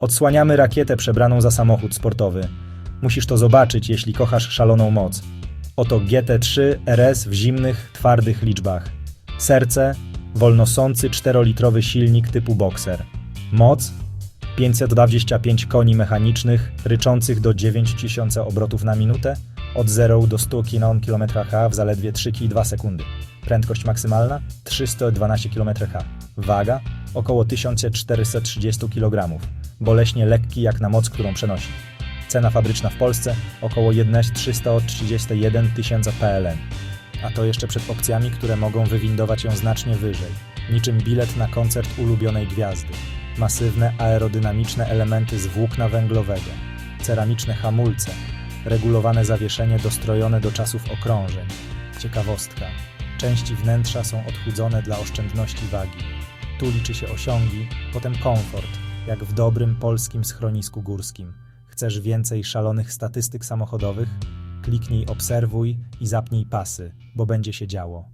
Odsłaniamy rakietę przebraną za samochód sportowy. Musisz to zobaczyć, jeśli kochasz szaloną moc. Oto GT3 RS w zimnych, twardych liczbach. Serce, wolnosący 4-litrowy silnik typu Boxer. Moc 525 koni mechanicznych, ryczących do 9000 obrotów na minutę, od 0 do 100 km/h w zaledwie 3,2 sekundy. Prędkość maksymalna 312 km/h. Waga około 1430 kg. Boleśnie lekki jak na moc, którą przenosi. Cena fabryczna w Polsce około 1,331 tysiąca PLN. A to jeszcze przed opcjami, które mogą wywindować ją znacznie wyżej, niczym bilet na koncert ulubionej gwiazdy. Masywne aerodynamiczne elementy z włókna węglowego, ceramiczne hamulce, regulowane zawieszenie dostrojone do czasów okrążeń. Ciekawostka. Części wnętrza są odchudzone dla oszczędności wagi. Tu liczy się osiągi, potem komfort, jak w dobrym polskim schronisku górskim. Chcesz więcej szalonych statystyk samochodowych? Kliknij obserwuj i zapnij pasy, bo będzie się działo.